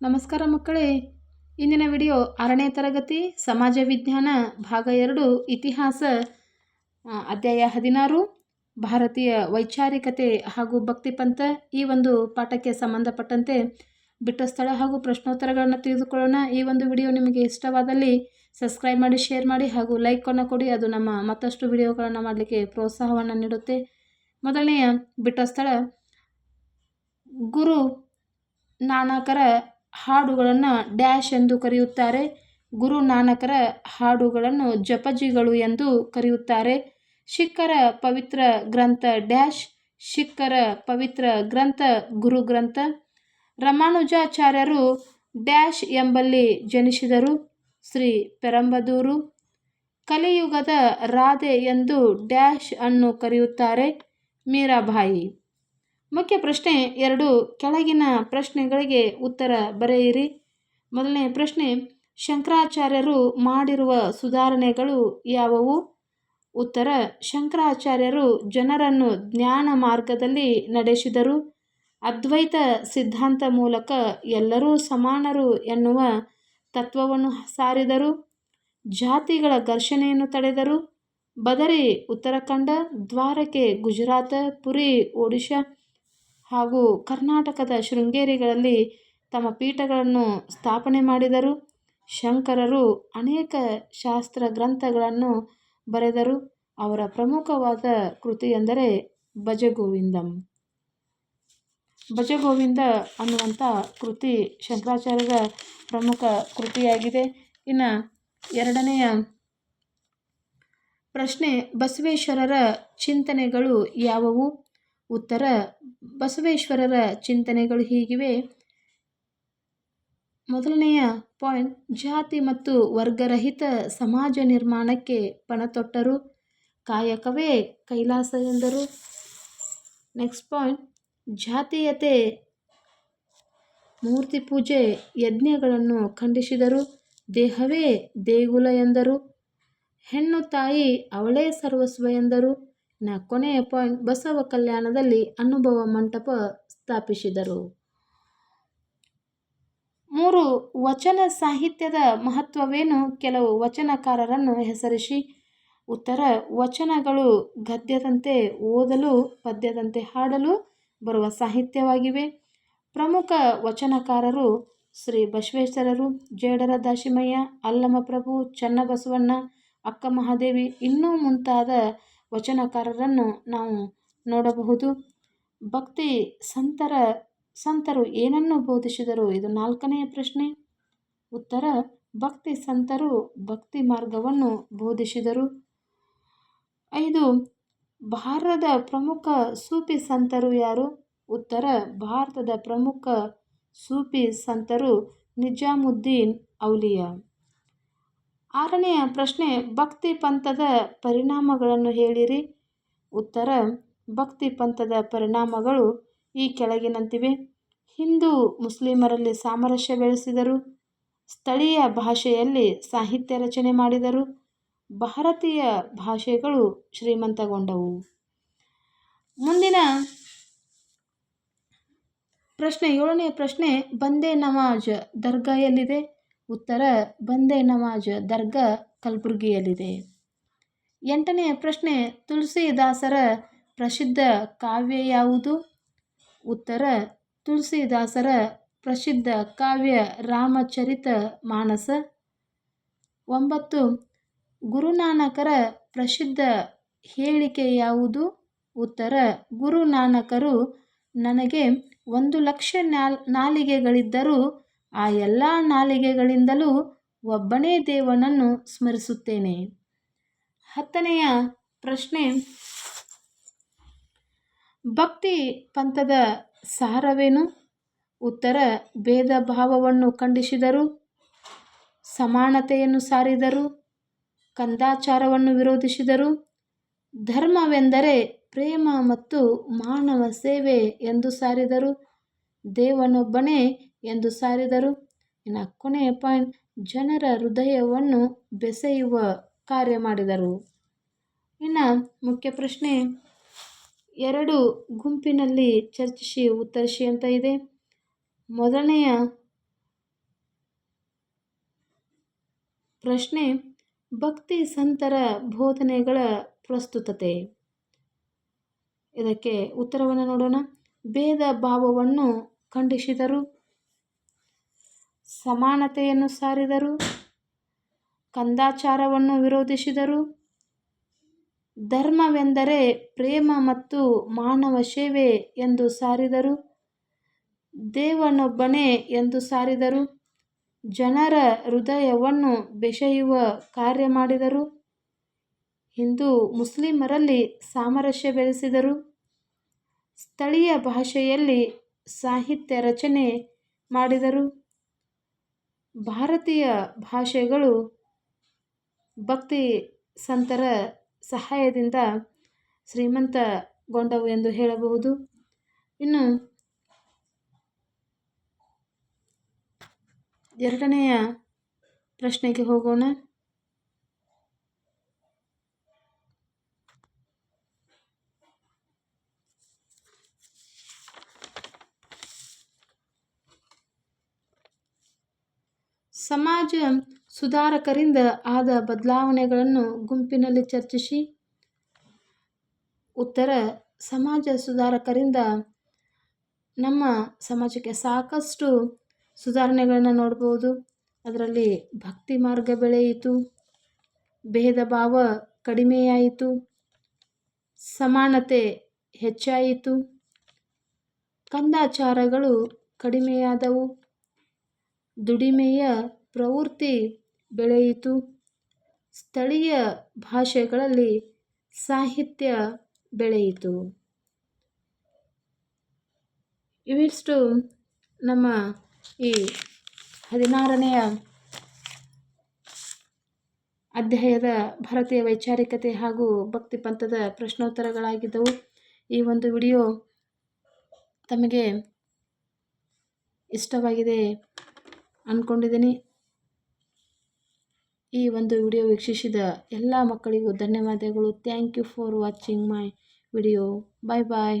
ನಮಸ್ಕಾರ ಮಕ್ಕಳೇ. ಇಂದಿನ ವಿಡಿಯೋ ಆರನೇ ತರಗತಿ ಸಮಾಜ ವಿಜ್ಞಾನ ಭಾಗ ಎರಡು, ಇತಿಹಾಸ ಅಧ್ಯಾಯ ಹದಿನಾರು, ಭಾರತೀಯ ವೈಚಾರಿಕತೆ ಹಾಗೂ ಭಕ್ತಿಪಂಥ ಈ ಒಂದು ಪಾಠಕ್ಕೆ ಸಂಬಂಧಪಟ್ಟಂತೆ ಬಿಟ್ಟ ಸ್ಥಳ ಹಾಗೂ ಪ್ರಶ್ನೋತ್ತರಗಳನ್ನು ತಿಳಿದುಕೊಳ್ಳೋಣ. ಈ ಒಂದು ವಿಡಿಯೋ ನಿಮಗೆ ಇಷ್ಟವಾದಲ್ಲಿ ಸಬ್ಸ್ಕ್ರೈಬ್ ಮಾಡಿ, ಶೇರ್ ಮಾಡಿ ಹಾಗೂ ಲೈಕನ್ನು ಕೊಡಿ. ಅದು ನಮ್ಮ ಮತ್ತಷ್ಟು ವಿಡಿಯೋಗಳನ್ನು ಮಾಡಲಿಕ್ಕೆ ಪ್ರೋತ್ಸಾಹವನ್ನು ನೀಡುತ್ತೆ. ಮೊದಲನೆಯ ಬಿಟ್ಟ ಸ್ಥಳ, ಗುರು ನಾನಕರ ಹಾಡುಗಳನ್ನು ಡ್ಯಾಶ್ ಎಂದು ಕರೆಯುತ್ತಾರೆ. ಗುರು ನಾನಕರ ಹಾಡುಗಳನ್ನು ಜಪಜಿಗಳು ಎಂದು ಕರೆಯುತ್ತಾರೆ. ಶಿಖರ ಪವಿತ್ರ ಗ್ರಂಥ ಡ್ಯಾಶ್, ಶಿಖರ ಪವಿತ್ರ ಗ್ರಂಥ ಗುರು ಗ್ರಂಥ. ರಮಾನುಜಾಚಾರ್ಯರು ಡ್ಯಾಶ್ ಎಂಬಲ್ಲಿ ಜನಿಸಿದರು. ಶ್ರೀ ಪೆರಂಬದೂರು. ಕಲಿಯುಗದ ರಾಧೆ ಎಂದು ಡ್ಯಾಶ್ ಅನ್ನು ಕರೆಯುತ್ತಾರೆ. ಮೀರಾಬಾಯಿ. ಮುಖ್ಯ ಪ್ರಶ್ನೆ ಎರಡು. ಕೆಳಗಿನ ಪ್ರಶ್ನೆಗಳಿಗೆ ಉತ್ತರ ಬರೆಯಿರಿ. ಮೊದಲನೇ ಪ್ರಶ್ನೆ, ಶಂಕರಾಚಾರ್ಯರು ಮಾಡಿರುವ ಸುಧಾರಣೆಗಳು ಯಾವುವು? ಉತ್ತರ, ಶಂಕರಾಚಾರ್ಯರು ಜನರನ್ನು ಜ್ಞಾನ ಮಾರ್ಗದಲ್ಲಿ ನಡೆಸಿದರು. ಅದ್ವೈತ ಸಿದ್ಧಾಂತ ಮೂಲಕ ಎಲ್ಲರೂ ಸಮಾನರು ಎನ್ನುವ ತತ್ವವನ್ನು ಸಾರಿದರು. ಜಾತಿಗಳ ಘರ್ಷಣೆಯನ್ನು ತಡೆದರು. ಬದರಿ, ಉತ್ತರಾಖಂಡ, ದ್ವಾರಕೆ, ಗುಜರಾತ್, ಪುರಿ, ಒಡಿಶಾ ಹಾಗೂ ಕರ್ನಾಟಕದ ಶೃಂಗೇರಿಗಳಲ್ಲಿ ತಮ್ಮ ಪೀಠಗಳನ್ನು ಸ್ಥಾಪನೆ ಮಾಡಿದರು. ಶಂಕರರು ಅನೇಕ ಶಾಸ್ತ್ರ ಗ್ರಂಥಗಳನ್ನು ಬರೆದರು. ಅವರ ಪ್ರಮುಖವಾದ ಕೃತಿ ಎಂದರೆ ಭಜಗೋವಿಂದಂ. ಭಜಗೋವಿಂದ ಅನ್ನುವಂಥ ಕೃತಿ ಶಂಕರಾಚಾರ್ಯರ ಪ್ರಮುಖ ಕೃತಿಯಾಗಿದೆ. ಇನ್ನು ಎರಡನೆಯ ಪ್ರಶ್ನೆ, ಬಸವೇಶ್ವರರ ಚಿಂತನೆಗಳು ಯಾವುವು? ಉತ್ತರ, ಬಸವೇಶ್ವರರ ಚಿಂತನೆಗಳು ಹೀಗಿವೆ. ಮೊದಲನೆಯ ಪಾಯಿಂಟ್, ಜಾತಿ ಮತ್ತು ವರ್ಗರಹಿತ ಸಮಾಜ ನಿರ್ಮಾಣಕ್ಕೆ ಪಣತೊಟ್ಟರು. ಕಾಯಕವೇ ಕೈಲಾಸ ಎಂದರು. ನೆಕ್ಸ್ಟ್ ಪಾಯಿಂಟ್, ಜಾತೀಯತೆ, ಮೂರ್ತಿ ಪೂಜೆ ಯಜ್ಞಗಳನ್ನು ಖಂಡಿಸಿದರು. ದೇಹವೇ ದೇಗುಲ ಎಂದರು. ಹೆಣ್ಣು ತಾಯಿ ಅವಳೇ ಸರ್ವಸ್ವ ಎಂದರು. ನ ಕೊನೆಯ ಪಾಯಿಂಟ್ ಬಸವ ಕಲ್ಯಾಣದಲ್ಲಿ ಅನುಭವ ಮಂಟಪ ಸ್ಥಾಪಿಸಿದರು. ಮೂರು ವಚನ ಸಾಹಿತ್ಯದ ಮಹತ್ವವೇನು? ಕೆಲವು ವಚನಕಾರರನ್ನು ಹೆಸರಿಸಿ. ಉತ್ತರ, ವಚನಗಳು ಗದ್ಯದಂತೆ ಓದಲು, ಪದ್ಯದಂತೆ ಹಾಡಲು ಬರುವ ಸಾಹಿತ್ಯವಾಗಿವೆ. ಪ್ರಮುಖ ವಚನಕಾರರು ಶ್ರೀ ಬಸವೇಶ್ವರರು, ಜೇಡರ ದಾಶಿಮಯ್ಯ, ಅಲ್ಲಮಪ್ರಭು, ಚನ್ನಬಸವಣ್ಣ ಅಕ್ಕ ಮಹಾದೇವಿ ಇನ್ನೂ ಮುಂತಾದ ವಚನಕಾರರನ್ನು ನಾವು ನೋಡಬಹುದು. ಭಕ್ತಿ ಸಂತರ, ಸಂತರು ಏನನ್ನು ಬೋಧಿಸಿದರು? ಇದು ನಾಲ್ಕನೆಯ ಪ್ರಶ್ನೆ. ಉತ್ತರ, ಭಕ್ತಿ ಸಂತರು ಭಕ್ತಿ ಮಾರ್ಗವನ್ನು ಬೋಧಿಸಿದರು. ಐದು, ಭಾರತದ ಪ್ರಮುಖ ಸೂಫಿ ಸಂತರು ಯಾರು? ಉತ್ತರ, ಭಾರತದ ಪ್ರಮುಖ ಸೂಫಿ ಸಂತರು ನಿಜಾಮುದ್ದೀನ್ ಔಲಿಯಾ. ಆರನೆಯ ಪ್ರಶ್ನೆ, ಭಕ್ತಿ ಪಂಥದ ಪರಿಣಾಮಗಳನ್ನು ಹೇಳಿರಿ. ಉತ್ತರ, ಭಕ್ತಿ ಪಂಥದ ಪರಿಣಾಮಗಳು ಈ ಕೆಳಗಿನಂತಿವೆ. ಹಿಂದೂ ಮುಸ್ಲಿಮರಲ್ಲಿ ಸಾಮರಸ್ಯ ಬೆಳೆಸಿದರು ಸ್ಥಳೀಯ ಭಾಷೆಯಲ್ಲಿ ಸಾಹಿತ್ಯ ರಚನೆ ಮಾಡಿದರು. ಭಾರತೀಯ ಭಾಷೆಗಳು ಶ್ರೀಮಂತಗೊಂಡವು. ಮುಂದಿನ ಪ್ರಶ್ನೆ ಏಳನೇ ಪ್ರಶ್ನೆ, ಬಂದೇ ನಮಾಜ್ ದರ್ಗಾ ಎಲ್ಲಿದೆ ಉತ್ತರ, ಬಂದೆ ನಮಾಜ್ ದರ್ಗಾ ಕಲಬುರಗಿಯಲ್ಲಿದೆ. ಎಂಟನೇ ಪ್ರಶ್ನೆ, ತುಳಸಿದಾಸರ ಪ್ರಸಿದ್ಧ ಕಾವ್ಯ ಯಾವುದು? ಉತ್ತರ, ತುಳಸಿದಾಸರ ಪ್ರಸಿದ್ಧ ಕಾವ್ಯ ರಾಮಚರಿತ ಮಾನಸ. ಒಂಬತ್ತು, ಗುರುನಾನಕರ ಪ್ರಸಿದ್ಧ ಹೇಳಿಕೆ ಯಾವುದು? ಉತ್ತರ, ಗುರುನಾನಕರು ನನಗೆ ಒಂದು ಲಕ್ಷ ನಾಲ್, ನಾಲಿಗೆಗಳಿದ್ದರೂ ಆ ಎಲ್ಲ ನಾಲಿಗೆಗಳಿಂದಲೂ ಒಬ್ಬನೇ ದೇವನನ್ನು ಸ್ಮರಿಸುತ್ತೇನೆ. ಹತ್ತನೆಯ ಪ್ರಶ್ನೆ. ಭಕ್ತಿ ಪಂಥದ ಸಾರವೇನು? ಉತ್ತರ, ಭೇದ ಭಾವವನ್ನು ಖಂಡಿಸಿದರು, ಸಮಾನತೆಯನ್ನು ಸಾರಿದರು, ಕಂದಾಚಾರವನ್ನು ವಿರೋಧಿಸಿದರು, ಧರ್ಮವೆಂದರೆ ಪ್ರೇಮ ಮತ್ತು ಮಾನವ ಸೇವೆ ಎಂದು ಸಾರಿದರು, ದೇವನೊಬ್ಬನೇ ಎಂದು ಸಾರಿದರು. ಇನ್ನು ಕೊನೆಯ ಪಾಯಿಂಟ್, ಜನರ ಹೃದಯವನ್ನು ಬೆಸೆಯುವ ಕಾರ್ಯ ಮಾಡಿದರು. ಇನ್ನು ಮುಖ್ಯ ಪ್ರಶ್ನೆ, ಎರಡು ಗುಂಪಿನಲ್ಲಿ ಚರ್ಚಿಸಿ ಉತ್ತರಿಸಿ ಅಂತ ಇದೆ. ಮೊದಲನೆಯ ಪ್ರಶ್ನೆ, ಭಕ್ತಿ ಸಂತರ ಬೋಧನೆಗಳ ಪ್ರಸ್ತುತತೆ. ಇದಕ್ಕೆ ಉತ್ತರವನ್ನು ನೋಡೋಣ. ಭೇದ ಭಾವವನ್ನು ಖಂಡಿಸಿದರು. ಸಮಾನತೆಯನ್ನು ಸಾರಿದರು. ಕಂದಾಚಾರವನ್ನು ವಿರೋಧಿಸಿದರು. ಧರ್ಮವೆಂದರೆ ಪ್ರೇಮ ಮತ್ತು ಮಾನವ ಸೇವೆ ಎಂದು ಸಾರಿದರು. ದೇವನೊಬ್ಬನೇ ಎಂದು ಸಾರಿದರು. ಜನರ ಹೃದಯವನ್ನು ಬೆಸೆಯುವ ಕಾರ್ಯ ಮಾಡಿದರು. ಹಿಂದೂ ಮುಸ್ಲಿಮರಲ್ಲಿ ಸಾಮರಸ್ಯ ಬೆಳೆಸಿದರು ಸ್ಥಳೀಯ ಭಾಷೆಯಲ್ಲಿ ಸಾಹಿತ್ಯ ರಚನೆ ಮಾಡಿದರು. ಭಾರತೀಯ ಭಾಷೆಗಳು ಭಕ್ತಿ ಸಂತರ ಸಹಾಯದಿಂದ ಶ್ರೀಮಂತಗೊಂಡವು ಎಂದು ಹೇಳಬಹುದು. ಇನ್ನು ಎರಡನೆಯ ಪ್ರಶ್ನೆಗೆ ಹೋಗೋಣ. ಸಮಾಜ ಸುಧಾರಕರಿಂದ ಆದ ಬದಲಾವಣೆಗಳನ್ನು ಗುಂಪಿನಲ್ಲಿ ಚರ್ಚಿಸಿ. ಉತ್ತರ, ಸಮಾಜ ಸುಧಾರಕರಿಂದ ನಮ್ಮ ಸಮಾಜಕ್ಕೆ ಸಾಕಷ್ಟು ಸುಧಾರಣೆಗಳನ್ನು ನೋಡ್ಬೋದು. ಅದರಲ್ಲಿ ಭಕ್ತಿ ಮಾರ್ಗ ಬೆಳೆಯಿತು, ಭೇದ ಭಾವ ಕಡಿಮೆಯಾಯಿತು, ಸಮಾನತೆ ಹೆಚ್ಚಾಯಿತು, ಕಂದಾಚಾರಗಳು ಕಡಿಮೆಯಾದವು, ದುಡಿಮೆಯ ಪ್ರವೃತ್ತಿ ಬೆಳೆಯಿತು. ಸ್ಥಳೀಯ ಭಾಷೆಗಳಲ್ಲಿ ಸಾಹಿತ್ಯ ಬೆಳೆಯಿತು. ಇವಿಷ್ಟು ನಮ್ಮ ಈ ಹದಿನಾರನೆಯ ಅಧ್ಯಾಯದ ಭಾರತೀಯ ವೈಚಾರಿಕತೆ ಹಾಗೂ ಭಕ್ತಿ ಪಂಥದ ಪ್ರಶ್ನೋತ್ತರಗಳಾಗಿದ್ದವು. ಈ ಒಂದು ವಿಡಿಯೋ ತಮಗೆ ಇಷ್ಟವಾಗಿದೆ ಅಂದ್ಕೊಂಡಿದ್ದೀನಿ ಈ ಒಂದು ವಿಡಿಯೋ ವೀಕ್ಷಿಸಿದ ಎಲ್ಲ ಮಕ್ಕಳಿಗೂ ಧನ್ಯವಾದಗಳು. Thank you for watching my video bye bye